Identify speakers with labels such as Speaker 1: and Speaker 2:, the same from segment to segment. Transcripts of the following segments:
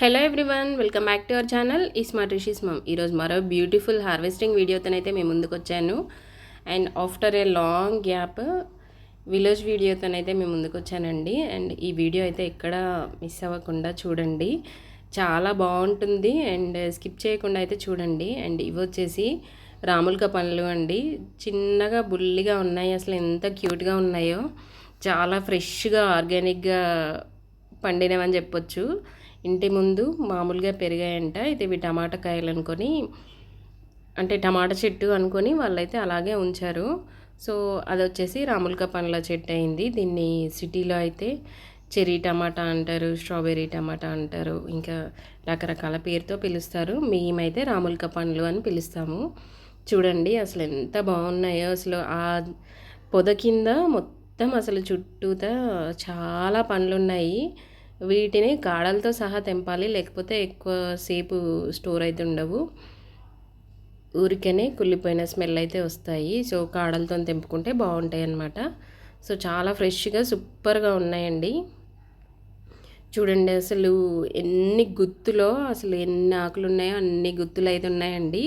Speaker 1: Hello everyone welcome back to our channel ఈ smart Rishi's mum ఈరోజు మరో బ్యూటిఫుల్ హార్వెస్టింగ్ వీడియోతోనైతే మేము ముందుకు వచ్చాను. And after a long gap village వీడియోతోనైతే మేము ముందుకు వచ్చానండి. అండ్ ఈ వీడియో అయితే ఎక్కడ మిస్ అవ్వకుండా చూడండి. చాలా బాగుంటుంది అండ్ స్కిప్ చేయకుండా అయితే చూడండి. అండ్ ఇవి వచ్చేసి రాములక పండ్లు అండి. చిన్నగా బుల్లిగా ఉన్నాయి. అసలు ఎంత క్యూట్గా ఉన్నాయో. చాలా ఫ్రెష్గా ఆర్గానిక్గా పండినవని చెప్పొచ్చు. ఇంటి ముందు మామూలుగా పెరిగాయంట. అయితే ఇవి టమాటా కాయలు అనుకొని అంటే టమాటా చెట్టు అనుకొని వాళ్ళైతే అలాగే ఉంచారు. సో అది వచ్చేసి రాములక పండ్ల చెట్టు అయింది. దీన్ని సిటీలో అయితే చెర్రీ టమాటా అంటారు స్ట్రాబెర్రీ టమాటా అంటారు ఇంకా రకరకాల పేరుతో పిలుస్తారు. మేమైతే రాములక పండ్లు అని పిలుస్తాము. చూడండి అసలు ఎంత బాగున్నాయో. అసలు ఆ పొద కింద మొత్తం అసలు చుట్టూతా చాలా పండ్లు ఉన్నాయి వీటిని కాడలతో సహా తెంపాలి. లేకపోతే ఎక్కువ సేపు స్టోర్ అయితే ఉండవు. ఊరికనే కుళ్ళిపోయిన స్మెల్ అయితే వస్తాయి. సో కాడలతో తెంపుకుంటే బాగుంటాయి అన్నమాట. సో చాలా ఫ్రెష్గా సూపర్గా ఉన్నాయండి. చూడండి అసలు ఎన్ని గుత్తులో అసలు ఎన్ని ఆకులు ఉన్నాయో అన్ని గుత్తులు అయితే ఉన్నాయండి.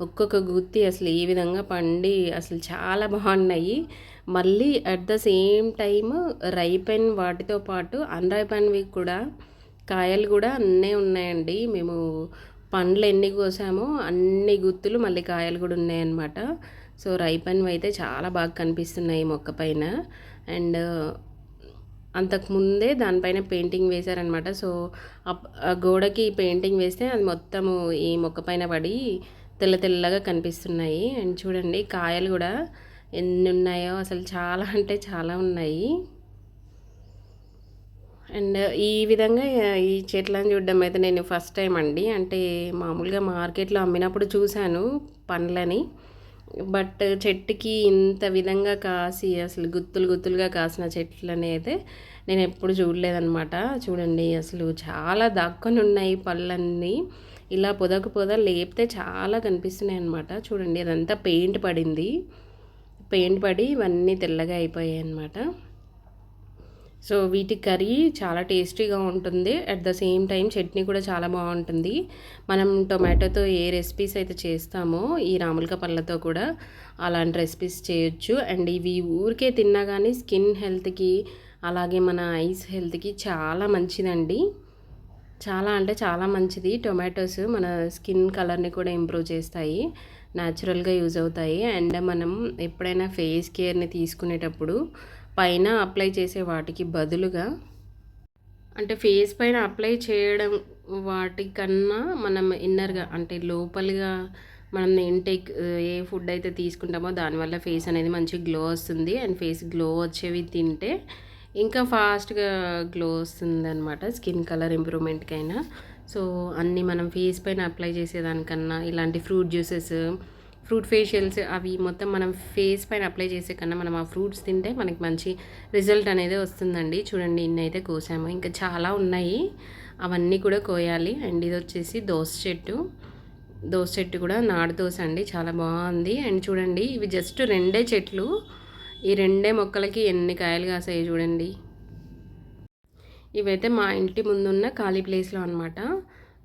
Speaker 1: ఒక్కొక్క గుత్తి అసలు ఈ విధంగా పండి అసలు చాలా బాగున్నాయి. మళ్ళీ at the same time ripen వాటితో పాటు అన్రైపెన్వి కూడా కాయలు కూడా అన్నీ ఉన్నాయండి. మేము పండ్లు ఎన్ని కోసామో అన్ని గుత్తులు మళ్ళీ కాయలు కూడా ఉన్నాయన్నమాట. సో రైపన్వి అయితే చాలా బాగా కనిపిస్తున్నాయి మొక్క పైన. అండ్ అంతకుముందే దానిపైన పెయింటింగ్ వేశారనమాట సో ఆ గోడకి పెయింటింగ్ వేస్తే అది మొత్తము ఈ మొక్క పైన పడి తెల్ల తెల్లగా కనిపిస్తున్నాయి. అండ్ చూడండి కాయలు కూడా ఎన్ని ఉన్నాయో అసలు చాలా అంటే చాలా ఉన్నాయి. అండ్ ఈ విధంగా ఈ చెట్లను చూడడం అయితే నేను ఫస్ట్ టైం అండి. అంటే మామూలుగా మార్కెట్లో అమ్మినప్పుడు చూశాను పండ్లని. బట్ చెట్టుకి ఇంత విధంగా కాసి అసలు గుత్తులు గుత్తులుగా కాసిన చెట్లని అయితే నేను ఎప్పుడు చూడలేదన్నమాట. చూడండి అసలు చాలా దాక్కొని ఉన్నాయి పళ్ళన్నీ. ఇలా పొదకు పొద లేపితే చాలా కనిపిస్తున్నాయి అనమాట చూడండి అదంతా పెయింట్ పడింది. పెయింట్ పడి ఇవన్నీ తెల్లగా అయిపోయాయి అనమాట సో వీటి కర్రీ చాలా టేస్టీగా ఉంటుంది. At the same time chutney కూడా చాలా బాగుంటుంది. మనం టొమాటోతో ఏ రెసిపీస్ అయితే చేస్తామో ఈ రాములక పళ్ళతో కూడా అలాంటి రెసిపీస్ చేయొచ్చు. అండ్ ఇవి ఊరికే తిన్నా కానీ స్కిన్ హెల్త్కి అలాగే మన ఐస్ హెల్త్కి చాలా మంచిదండి. చాలా అంటే చాలా మంచిది. టొమాటోస్ మన స్కిన్ కలర్ని కూడా ఇంప్రూవ్ చేస్తాయి. న్యాచురల్గా యూజ్ అవుతాయి. అండ్ మనం ఎప్పుడైనా ఫేస్ కేర్ని తీసుకునేటప్పుడు పైన అప్లై చేసే వాటికి బదులుగా అంటే ఫేస్ పైన అప్లై చేయడం వాటికన్నా మనం ఇన్నర్గా అంటే లోపలిగా మనం ఇంటేక్ ఏ ఫుడ్ అయితే తీసుకుంటామో దానివల్ల ఫేస్ అనేది మంచి గ్లో వస్తుంది. అండ్ ఫేస్ గ్లో వచ్చేవి తింటే ఇంకా ఫాస్ట్గా గ్లో వస్తుంది అనమాట స్కిన్ కలర్ ఇంప్రూవ్మెంట్కైనా. సో అన్నీ మనం ఫేస్ పైన అప్లై చేసేదానికన్నా ఇలాంటి ఫ్రూట్ జ్యూసెస్ ఫ్రూట్ ఫేషియల్స్ అవి మొత్తం మనం ఫేస్ పైన అప్లై చేసే కన్నా మనం ఆ ఫ్రూట్స్ తింటే మనకి మంచి రిజల్ట్ అనేది వస్తుందండి. చూడండి ఇన్ని అయితే కోసాము. ఇంకా చాలా ఉన్నాయి. అవన్నీ కూడా కోయాలి. అండ్ ఇది వచ్చేసి దోస చెట్టు. దోస చెట్టు కూడా నాడు దోశ అండి. చాలా బాగుంది. అండ్ చూడండి ఇవి జస్ట్ రెండే చెట్లు. ఈ రెండే మొక్కలకి ఎన్ని కాయలు కాసాయి చూడండి. ఇవైతే మా ఇంటి ముందున్న ఖాళీ ప్లేస్లో అనమాట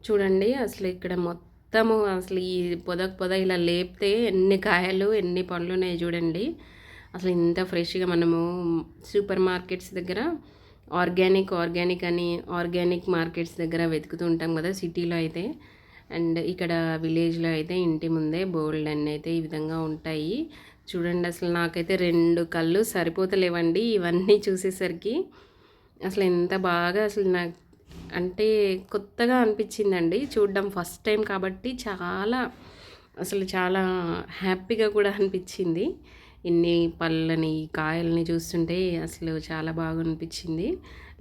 Speaker 1: చూడండి అసలు ఇక్కడ మొత్తము అసలు ఈ పొదకు పొద ఇలా లేపితే ఎన్ని కాయలు ఎన్ని పండ్లు ఉన్నాయి చూడండి. అసలు ఇంత ఫ్రెష్గా మనము సూపర్ మార్కెట్స్ దగ్గర ఆర్గానిక్ ఆర్గానిక్ అని ఆర్గానిక్ మార్కెట్స్ దగ్గర వెతుకుతూ ఉంటాం కదా సిటీలో అయితే. అండ్ ఇక్కడ విలేజ్లో అయితే ఇంటి ముందే బోల్డ్ అన్నీ అయితే ఈ విధంగా ఉంటాయి. చూడండి అసలు నాకైతే రెండు కళ్ళు సరిపోతలేవండి ఇవన్నీ చూసేసరికి. అసలు ఎంత బాగా అసలు నాకు అంటే కొత్తగా అనిపించిందండి. చూడడం ఫస్ట్ టైం కాబట్టి చాలా అసలు చాలా హ్యాపీగా కూడా అనిపించింది. ఇన్ని పళ్ళని కాయల్ని చూస్తుంటే అసలు చాలా బాగా అనిపించింది.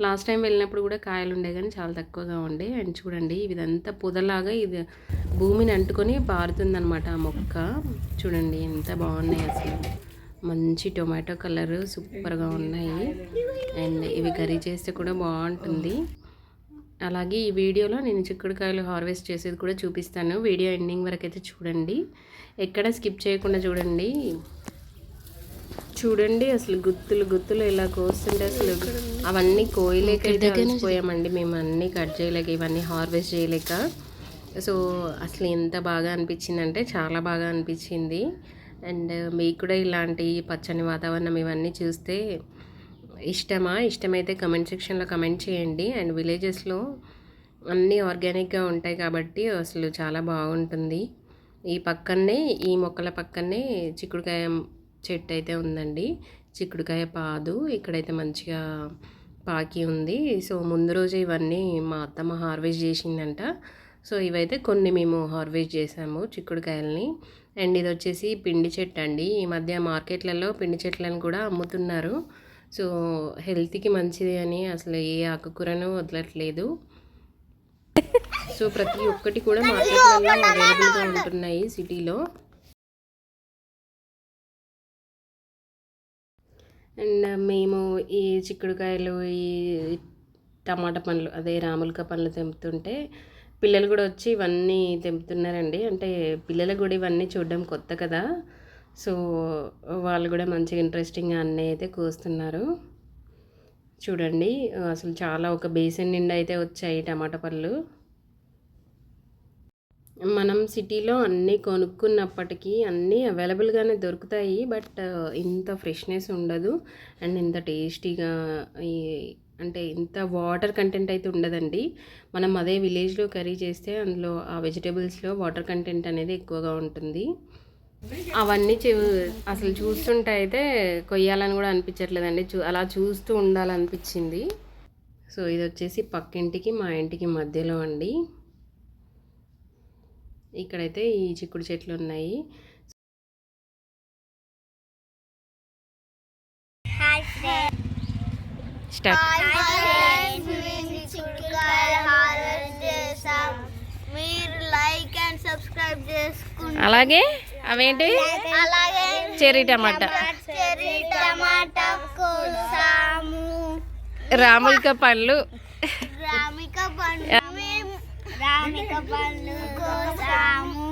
Speaker 1: లాస్ట్ టైం వెళ్ళినప్పుడు కూడా కాయలు ఉండే కానీ చాలా తక్కువగా ఉండే. అండ్ చూడండి ఇదంతా పొదలాగా ఇది భూమిని అంటుకొని పారుతుందనమాట ఆ మొక్క. చూడండి ఎంత బాగున్నాయి అసలు. మంచి టొమాటో కలరు సూపర్గా ఉన్నాయి. అండ్ ఇవి కర్రీ చేస్తే కూడా బాగుంటుంది. అలాగే ఈ వీడియోలో నేను చిక్కుడుకాయలు హార్వెస్ట్ చేసేది కూడా చూపిస్తాను. వీడియో ఎండింగ్ వరకు అయితే చూడండి. ఎక్కడ స్కిప్ చేయకుండా చూడండి. చూడండి అసలు గుత్తులు గుత్తులు ఇలా కోస్తుంటే అసలు అవన్నీ కోయలేక అలసిపోయామండి. మేము అన్నీ కట్ చేయలేక ఇవన్నీ హార్వెస్ట్ చేయలేక. సో అసలు ఎంత బాగా అనిపించిందంటే చాలా బాగా అనిపించింది. అండ్ మీకు కూడా ఇలాంటి పచ్చని వాతావరణం ఇవన్నీ చూస్తే ఇష్టమా? ఇష్టమైతే కమెంట్ సెక్షన్లో కమెంట్ చేయండి. అండ్ విలేజెస్లో అన్నీ ఆర్గానిక్గా ఉంటాయి కాబట్టి అసలు చాలా బాగుంటుంది. ఈ పక్కనే ఈ మొక్కల పక్కనే చిక్కుడుకాయ చెట్టు అయితే ఉందండి. చిక్కుడుకాయ పాదు ఇక్కడైతే మంచిగా పాకి ఉంది. సో ముందు రోజు ఇవన్నీ మా అత్తమ్మ హార్వెస్ట్ చేసిందంట. సో ఇవైతే కొన్ని మేము హార్వెస్ట్ చేసాము చిక్కుడుకాయలని. అండ్ ఇది వచ్చేసి పిండి చెట్టు అండి ఈ మధ్య మార్కెట్లలో పిండి చెట్లను కూడా అమ్ముతున్నారు. సో హెల్త్కి మంచిది అని అసలు ఏ ఆకుకూరను వదలట్లేదు. సో ప్రతి ఒక్కటి కూడా మార్కెట్లలో అవైలబుల్గా ఉంటున్నాయి సిటీలో. అండ్ మేము ఈ చిక్కుడుకాయలు ఈ టమాటా పండ్లు అదే రాములక పండ్లు తెంపుతుంటే పిల్లలు కూడా వచ్చి ఇవన్నీ తెంపుతున్నారండి. అంటే పిల్లలకు కూడా ఇవన్నీ చూడడం కొత్త కదా. సో వాళ్ళు కూడా మంచిగా ఇంట్రెస్టింగ్గా అన్నీ అయితే కోస్తున్నారు. చూడండి అసలు చాలా ఒక బేసిన్ నిండా అయితే వచ్చాయి టమాటా పళ్ళు మనం సిటీలో అన్నీ కొనుక్కున్నప్పటికీ అన్నీ అవైలబుల్గానే దొరుకుతాయి. బట్ ఇంత ఫ్రెష్నెస్ ఉండదు. అండ్ ఇంత టేస్టీగా అంటే ఇంత వాటర్ కంటెంట్ అయితే ఉండదండి. మనం అదే విలేజ్లో కర్రీ చేస్తే అందులో ఆ వెజిటేబుల్స్లో వాటర్ కంటెంట్ అనేది ఎక్కువగా ఉంటుంది. అవన్నీ చూ అసలు చూస్తుంటే అయితే కొయ్యాలని కూడా అనిపించట్లేదండి. చూ అలా చూస్తూ ఉండాలనిపించింది. సో ఇది వచ్చేసి పక్కింటికి మా ఇంటికి మధ్యలో అండి. ఇక్కడైతే ఈ చిక్కుడు చెట్లు ఉన్నాయి. అలాగే? అవేంటి?
Speaker 2: అలాగే.
Speaker 1: చెర్రీ టమాటా.
Speaker 2: చెర్రీ టమాటా కోసాము.
Speaker 1: రాములక
Speaker 2: మేము రామిక పండు కోసాము.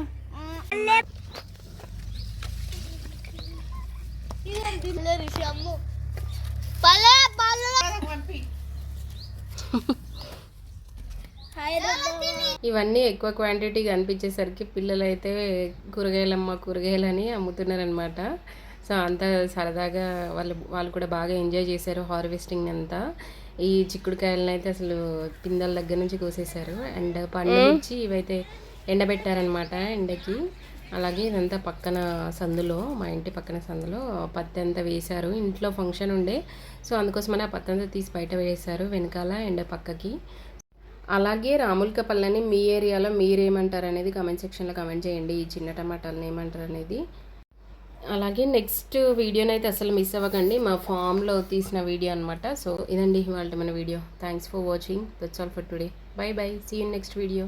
Speaker 1: ఇవన్నీ ఎక్కువ క్వాంటిటీ కనిపించేసరికి పిల్లలు అయితే కూరగాయలమ్మ కూరగాయలని అమ్ముతున్నారనమాట సో అంతా సరదాగా వాళ్ళు వాళ్ళు కూడా బాగా ఎంజాయ్ చేశారు హార్వెస్టింగ్ అంతా. ఈ చిక్కుడుకాయలను అయితే అసలు పిందల దగ్గర నుంచి కోసేశారు. అండ్ పండు నుంచి ఇవైతే ఎండబెట్టారనమాట ఎండకి. అలాగే ఇదంతా పక్కన సందులో మా ఇంటి పక్కన సందులో పత్తి అంతా వేశారు. ఇంట్లో ఫంక్షన్ ఉండే సో అందుకోసమని ఆ పత్తి అంతా తీసి బయట వేశారు వెనకాల ఎండ పక్కకి. అలాగే రాములక పళ్ళని మీ ఏరియాలో మీరేమంటారు అనేది కామెంట్ సెక్షన్లో కామెంట్ చేయండి. ఈ చిన్న టమాటాలను ఏమంటారు అనేది అలాగే నెక్స్ట్ వీడియోనైతే అసలు మిస్ అవ్వకండి. మా ఫామ్లో తీసిన వీడియో అనమాట సో ఇదండి వాళ్ళ మన video thanks for watching that's all for today bye bye see you next video